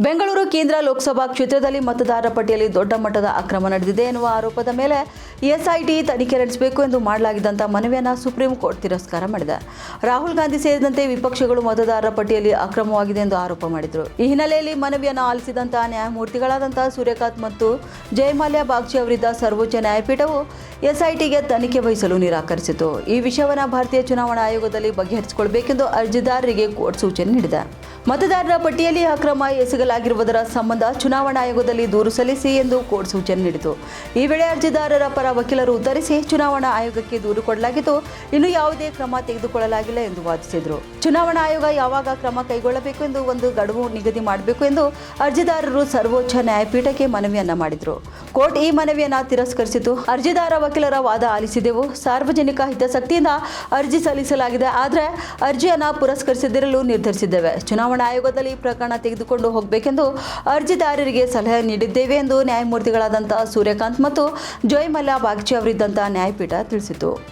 ಬೆಂಗಳೂರು ಕೇಂದ್ರ ಲೋಕಸಭಾ ಕ್ಷೇತ್ರದಲ್ಲಿ ಮತದಾರರ ಪಟ್ಟಿಯಲ್ಲಿ ದೊಡ್ಡ ಮಟ್ಟದ ಅಕ್ರಮ ನಡೆದಿದೆ ಎನ್ನುವ ಆರೋಪದ ಮೇಲೆ ಎಸ್ಐಟಿ ತನಿಖೆ ನಡೆಸಬೇಕು ಎಂದು ಮಾಡಲಾಗಿದ್ದಂಥ ಮನವಿಯನ್ನು ಸುಪ್ರೀಂ ಕೋರ್ಟ್ ತಿರಸ್ಕಾರ ಮಾಡಿದೆ. ರಾಹುಲ್ ಗಾಂಧಿ ಸೇರಿದಂತೆ ವಿಪಕ್ಷಗಳು ಮತದಾರರ ಪಟ್ಟಿಯಲ್ಲಿ ಅಕ್ರಮವಾಗಿದೆ ಎಂದು ಆರೋಪ ಮಾಡಿದರು. ಈ ಹಿನ್ನೆಲೆಯಲ್ಲಿ ಮನವಿಯನ್ನು ಆಲಿಸಿದಂತಹ ನ್ಯಾಯಮೂರ್ತಿಗಳಾದಂತಹ ಸೂರ್ಯಕಾಂತ್ ಮತ್ತು ಜಯಮಾಲ್ಯ ಬಾಗ್ಚಿ ಅವರಿದ್ದ ಸರ್ವೋಚ್ಚ ನ್ಯಾಯಪೀಠವು ಎಸ್ಐಟಿಗೆ ತನಿಖೆ ವಹಿಸಲು ನಿರಾಕರಿಸಿತು. ಈ ವಿಷಯವನ್ನು ಭಾರತೀಯ ಚುನಾವಣಾ ಆಯೋಗದಲ್ಲಿ ಬಗೆಹರಿಸಿಕೊಳ್ಳಬೇಕೆಂದು ಅರ್ಜಿದಾರರಿಗೆ ಕೋರ್ಟ್ ಸೂಚನೆ ನೀಡಿದೆ. ಮತದಾರರ ಪಟ್ಟಿಯಲ್ಲಿ ಅಕ್ರಮ ಎಸಗಲಾಗಿರುವುದರ ಸಂಬಂಧ ಚುನಾವಣಾ ಆಯೋಗದಲ್ಲಿ ದೂರು ಸಲ್ಲಿಸಿ ಎಂದು ಕೋರ್ಟ್ ಸೂಚನೆ ನೀಡಿತು. ಈ ವೇಳೆ ಅರ್ಜಿದಾರರ ಪರ ವಕೀಲರು ಉತ್ತರಿಸಿ ಚುನಾವಣಾ ಆಯೋಗಕ್ಕೆ ದೂರು ಕೊಡಲಾಗಿದ್ದು ಇನ್ನು ಯಾವುದೇ ಕ್ರಮ ತೆಗೆದುಕೊಳ್ಳಲಾಗಿಲ್ಲ ಎಂದು ವಾದಿಸಿದರು. ಚುನಾವಣಾ ಆಯೋಗ ಯಾವಾಗ ಕ್ರಮ ಕೈಗೊಳ್ಳಬೇಕು ಎಂದು ಒಂದು ಗಡುವು ನಿಗದಿ ಮಾಡಬೇಕು ಎಂದು ಅರ್ಜಿದಾರರು ಸರ್ವೋಚ್ಚ ನ್ಯಾಯಪೀಠಕ್ಕೆ ಮನವಿಯನ್ನ ಮಾಡಿದರು. ಕೋರ್ಟ್ ಈ ಮನವಿಯನ್ನ ತಿರಸ್ಕರಿಸಿತು. ಅರ್ಜಿದಾರ ವಕೀಲರ ವಾದ ಆಲಿಸಿದೆವು. ಸಾರ್ವಜನಿಕ ಹಿತಾಸಕ್ತಿಯಿಂದ ಅರ್ಜಿ ಸಲ್ಲಿಸಲಾಗಿದೆ. ಆದರೆ ಅರ್ಜಿಯನ್ನು ಪುರಸ್ಕರಿಸದಿರಲು ನಿರ್ಧರಿಸಿದ್ದೇವೆ. ಚುನಾವಣಾ ಆಯೋಗದಲ್ಲಿ ಪ್ರಕರಣ ತೆಗೆದುಕೊಂಡು ಹೋಗಬೇಕೆಂದು ಅರ್ಜಿದಾರರಿಗೆ ಸಲಹೆ ನೀಡಿದ್ದೇವೆ ಎಂದು ನ್ಯಾಯಮೂರ್ತಿಗಳಾದಂಥ ಸೂರ್ಯಕಾಂತ್ ಮತ್ತು ಜೋಯ್ ಬಾಗ್ಚಿ ಅವರಿದ್ದಂಥ ನ್ಯಾಯಪೀಠ ತಿಳಿಸಿತು